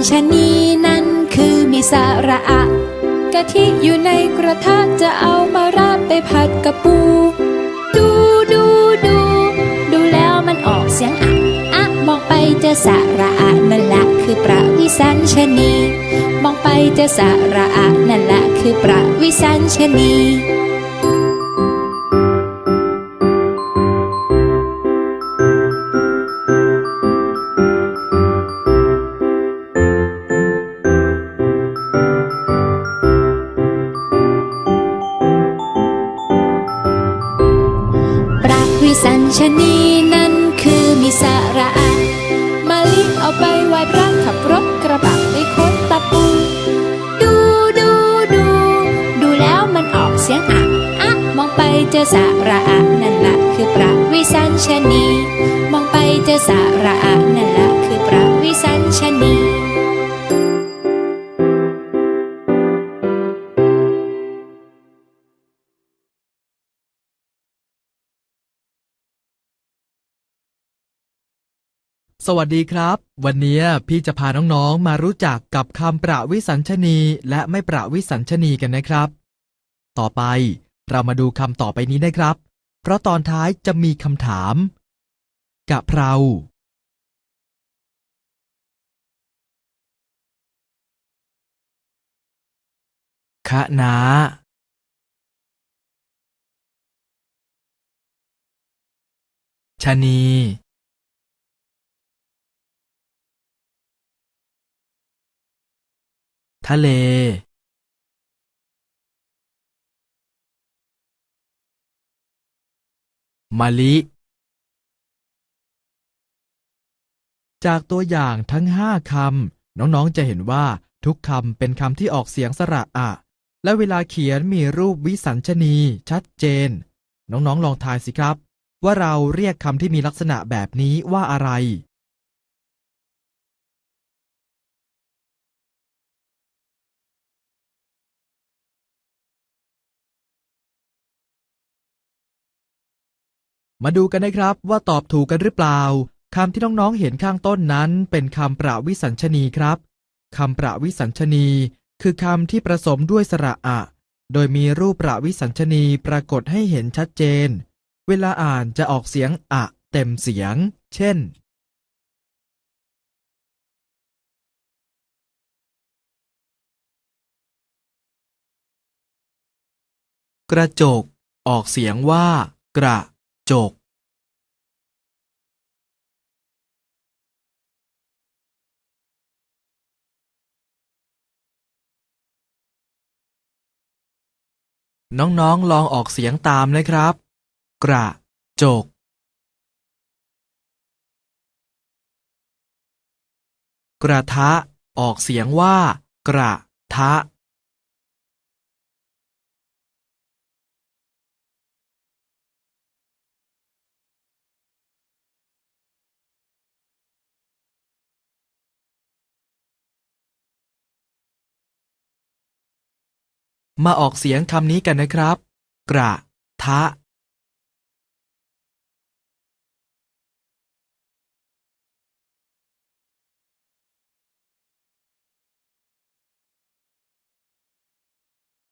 สัญชนีนั้นคือมีสาระอะกะทิอยู่ในกระทะจะเอามาราดไปผัดกับปู ดูดูดู ดูแล้วมันออกเสียงอะอะมองไปเจอสาระอะนั่นแหละคือประวิสัญชนี มองไปเจอสาระอะนั่นแหละคือประวิสัญชนี วิสัญชนีนั้นคือมีสาระอะมาลิเอาไปไหว้พระขับรถกระบะไปค้นตะปู ดูดูดู ดูแล้วมันออกเสียงอะอะมองไปเจอสาระอะนั่นละคือปรักวิสัญชนี มองไปเจอสาระอะนั่นละคือปรักวิสัญชนี วัสดีครับ วันนี้พี่จะพาน้องๆ มารู้จักกับคำประวิสัญชนี และไม่ประวิสัญชนีกันนะครับ ต่อไปเรามาดูคำต่อไปนี้นะครับ เพราะตอนท้ายจะมีคำถาม กะเพรา คะน้าชะนี ทะเลมะลิ จากตัวอย่างทั้งห้าคำ น้อง ๆ จะเห็นว่าทุกคำเป็นคำที่ออกเสียงสระอะ และเวลาเขียนมีรูปวิสัญชนี ชัดเจน น้อง ๆ ลองทายสิครับ ว่าเราเรียกคำที่มีลักษณะแบบนี้ว่าอะไร มาดูกันนะครับว่าตอบถูกกันหรือเปล่าคำที่น้องๆเห็นข้างต้นนั้นเป็นคำประวิสัญชนีครับคำประวิสัญชนี คือคำที่ผสมด้วยสระอะ โดยมีรูปประวิสัญชนีปรากฏให้เห็นชัดเจน เวลาอ่านจะออกเสียงอะเต็มเสียง เช่น กระจก ออกเสียงว่า กระ จกน้องๆ ลองออกเสียงตามนะครับ กระ จก กระทะ ออกเสียงว่า กระทะ มาออกเสียงคำนี้กันนะครับ กระ ทะ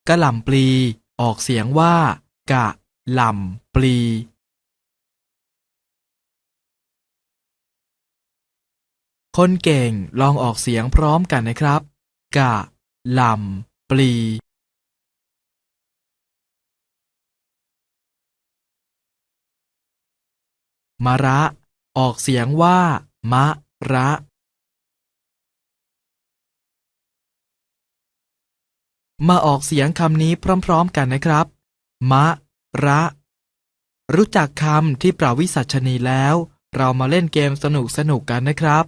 กะหล่ำปลี ออกเสียงว่า กะ หล่ำปลีคนเก่งลองออกเสียงพร้อมกันนะครับ กะหล่ำปลี มะระ ออกเสียงว่า มะระมาออกเสียงคำนี้พร้อมๆกันนะครับ มะ ระ รู้จักคำที่ปราวิสัชนีแล้ว เรามาเล่นเกมสนุกๆกันนะครับ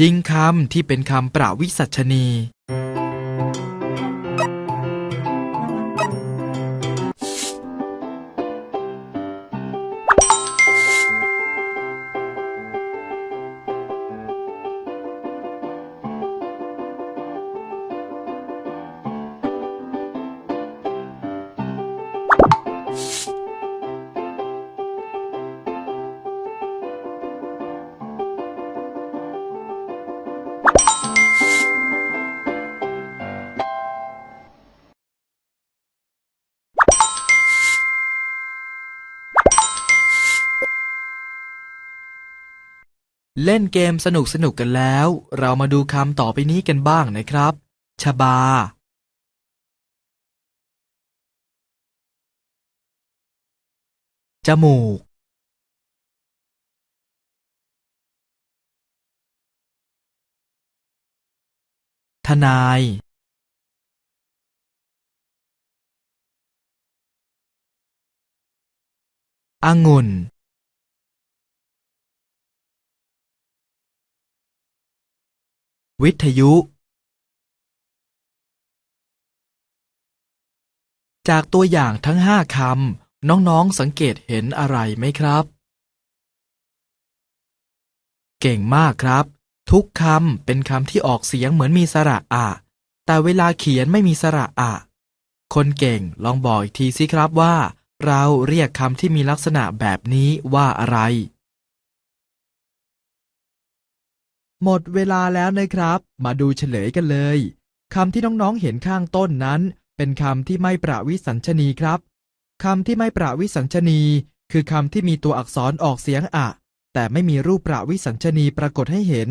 ยิงคำที่เป็นคำปราวิสัชนี เล่นเกมสนุกสนุกๆกันแล้ว เรามาดูคำต่อไปนี้กันบ้างนะครับ ชบา จมูก ทนาย องุ่น วิทยุ จากตัวอย่างทั้งห้าคำ น้องๆสังเกตเห็นอะไรไหมครับ เก่งมากครับ ทุกคำเป็นคำที่ออกเสียงเหมือนมีสระอะ แต่เวลาเขียนไม่มีสระอะ คนเก่งลองบอกอีกทีสิครับว่า เราเรียกคำที่มีลักษณะแบบนี้ว่าอะไร หมดเวลาแล้วนะครับ มาดูเฉลยกันเลยคำที่น้องๆเห็นข้างต้นนั้น เป็นคำที่ไม่ประวิสัญชนีครับคำที่ไม่ประวิสัญชนี คือคำที่มีตัวอักษรออกเสียงอะ แต่ไม่มีรูปประวิสัญชนีปรากฏให้เห็น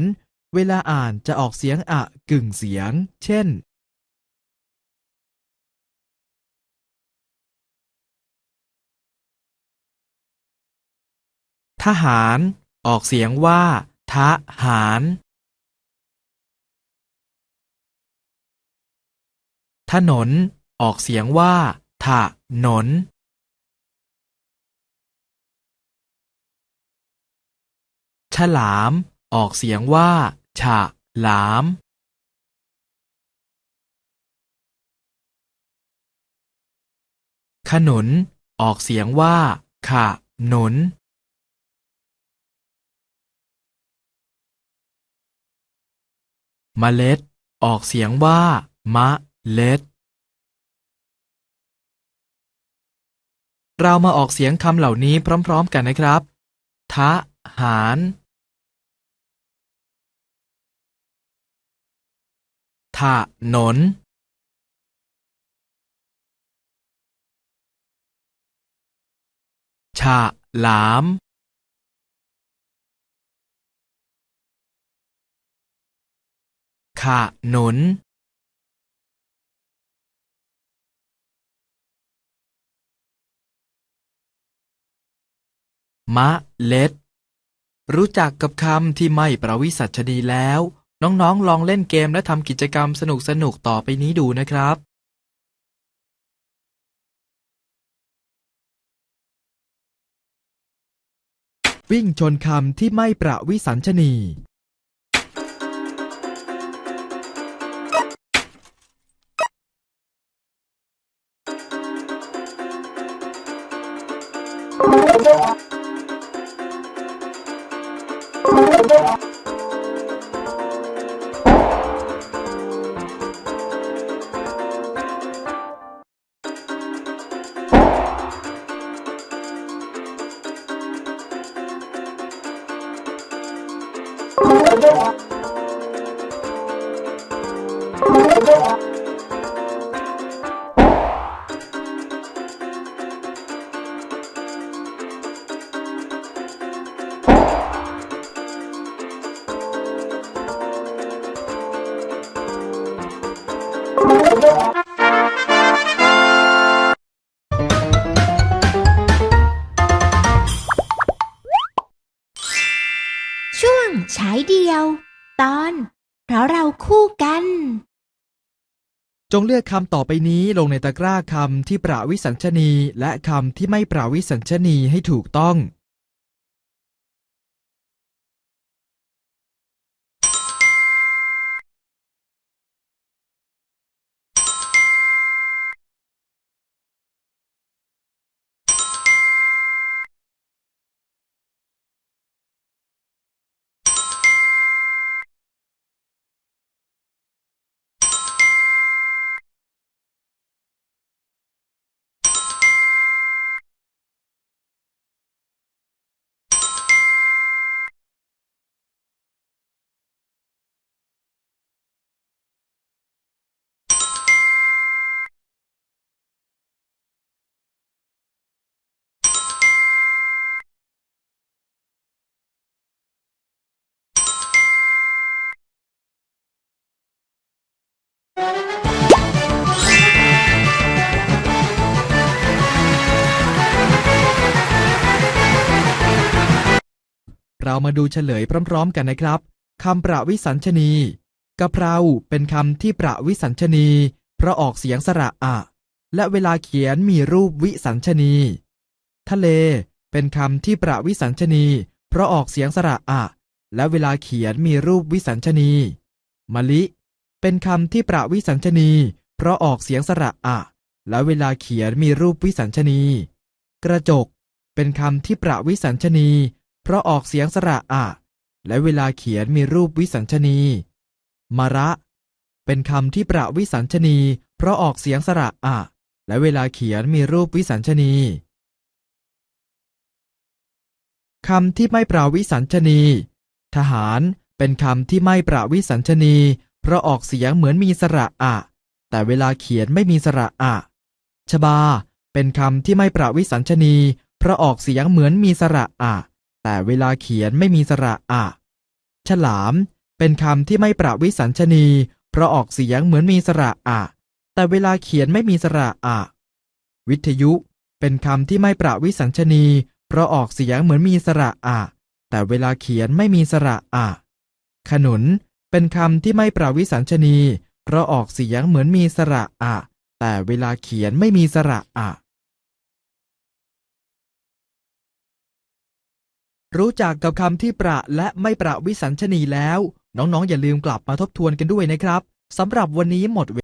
เวลาอ่านจะออกเสียงอะกึ่งเสียง เช่นทหาร ออกเสียงว่า ทหารถนน ออกเสียงว่าถะนน ฉลาม ออกเสียงว่า ฉะหลาม ขนุน ออกเสียงว่าขะหนุน มเมล็ด ออกเสียงว่า มะ เล็ด เรามาออกเสียงคำเหล่านี้พร้อมๆกันนะครับ ทะ หารถะหนน ฉะหลาม ขะหนุนมะเล็ด รู้จักกับคำที่ไม่ประวิสัชนีแล้ว น้องๆ ลองเล่นเกมและทำกิจกรรมสนุกๆ ต่อไปนี้ดูนะครับ วิ่งชนคำที่ไม่ประวิสัญชนี Bye. ช่วงฉายเดียว ตอน เพราะเราคู่กัน จงเลือกคำต่อไปนี้ลงในตะกร้าคำที่ประวิสัญชนีและคำที่ไม่ประวิสัญชนีให้ถูกต้อง เรามาดูเฉลยพร้อม ๆ กันนะครับคำประวิสัญชนีกะเพราเป็นคำที่ประวิสัญชนี เพราะออกเสียงสระอะ และเวลาเขียนมีรูปวิสัญชนี ทะเล เป็นคำที่ประวิสัญชนี เพราะออกเสียงสระอะ และเวลาเขียนมีรูปวิสัญชนีมะลิ เป็นคำที่ประวิสัญชนี เพราะออกเสียงสระอะ และเวลาเขียนมีรูปวิสัญชนี กระจก เป็นคำที่ประวิสัญชนี เพราะออกเสียงสระอะ และเวลาเขียนมีรูปวิสัญชนีมะระ เป็นคำที่ประวิสัญชนี เพราะออกเสียงสระอะ และเวลาเขียนมีรูปวิสัญชนีคำที่ไม่ประวิสัญชนี ทหารเป็นคำที่ไม่ประวิสัญชนี เพราะออกเสียงเหมือนมีสระอะ แต่เวลาเขียนไม่มีสระอะ ชบา เป็นคำที่ไม่ประวิสัญชนี เพราะออกเสียงเหมือนมีสระอะ แต่เวลาเขียนไม่มีสระอะฉลาม เป็นคำที่ไม่ประวิสัญชนี เพราะออกเสียงเหมือนมีสระอะ แต่เวลาเขียนไม่มีสระอะวิทยุ เป็นคำที่ไม่ประวิสัญชนี เพราะออกเสียงเหมือนมีสระอะ แต่เวลาเขียนไม่มีสระอะขนุน เป็นคำที่ไม่ประวิสัญชนี เพราะออกเสียงเหมือนมีสระอะ แต่เวลาเขียนไม่มีสระอะ รู้จักกับคำที่ประและไม่ประวิสัญชนีแล้ว น้องๆ อย่าลืมกลับมาทบทวนกันด้วยนะครับสำหรับวันนี้หมดเว